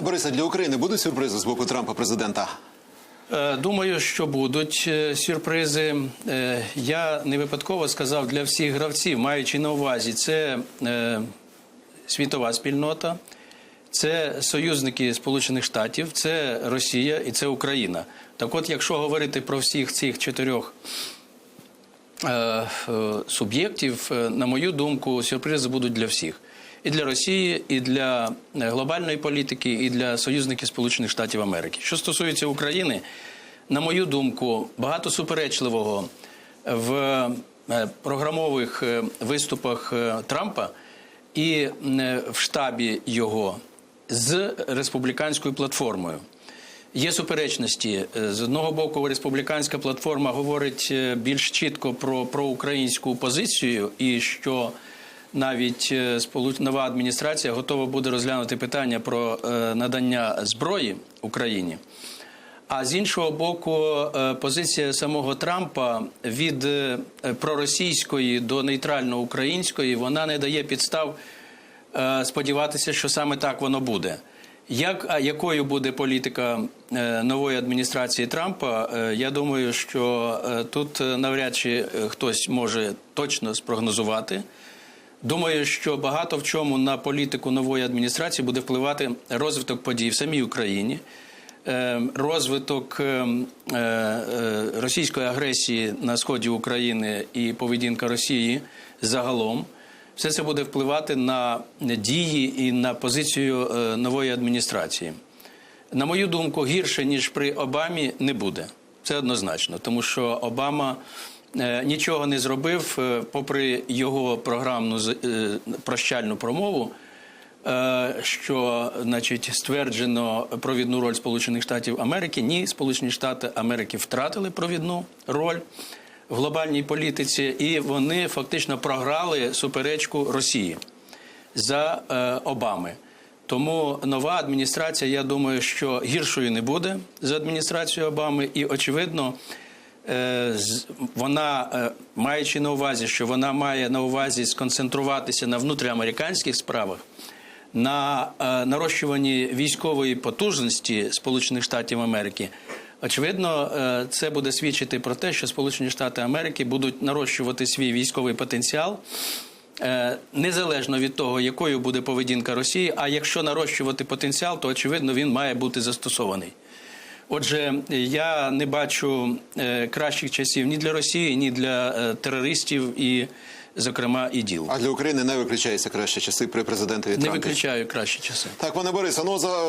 Пане Борисе, для України будуть сюрпризи з боку Трампа президента? Е, Думаю, що будуть е, сюрпризи. Е, Я не випадково сказав для всіх гравців, маючи на увазі, це світова спільнота, це союзники Сполучених Штатів, це Росія і це Україна. Так от, якщо говорити про всіх цих чотирьох суб'єктів, на мою думку, сюрпризи будуть для всіх. І для Росії, і для е, глобальної політики, і для союзників Сполучених Штатів Америки. Що стосується України, на мою думку, багато суперечливого в е, програмових е, виступах Трампа і в штабі його з республіканською платформою. Є суперечності. З одного боку, республіканська платформа говорить більш чітко про проукраїнську позицію, і що навіть е, нова адміністрація готова буде розглянути питання про е, надання зброї Україні. А з іншого боку, е, позиція самого Трампа від проросійської до нейтрально-української вона не дає підстав сподіватися, що саме так воно буде. Як, якою буде політика нової адміністрації Трампа? Я думаю, що тут навряд чи хтось може точно спрогнозувати. Думаю, що багато в чому на політику нової адміністрації буде впливати розвиток подій в самій Україні, е, розвиток е, е, російської агресії на сході України і поведінка Росії загалом. Все це буде впливати на дії і на позицію нової адміністрації. На мою думку, гірше ніж при Обамі не буде. Це однозначно, тому що Обама нічого не зробив, е, попри його програмну е, прощальну промову. е, Що значить стверджено провідну роль Сполучених Штатів Америки? Ні, Сполучені Штати Америки втратили провідну роль в глобальній політиці, і вони фактично програли суперечку Росії за е, Обами. Тому нова адміністрація, я думаю, що гіршою не буде за адміністрацією Обами, і очевидно, е, вона, е, маючи на увазі, що вона має на увазі сконцентруватися на внутріамериканських справах, на е, нарощуванні військової потужності Сполучених Штатів Америки. Очевидно, е, це буде свідчити про те, що Сполучені Штати Америки будуть нарощувати свій військовий потенціал. Е, Незалежно від того, якою буде поведінка Росії, а якщо нарощувати потенціал, то очевидно він має бути застосований. Отже, я не бачу е, кращих часів ні для Росії, ні для е, терористів, і, зокрема, і діл. А для України не виключаються кращі часи при президентові Не виключаю кращі часи. Так, пане Борисе, ну за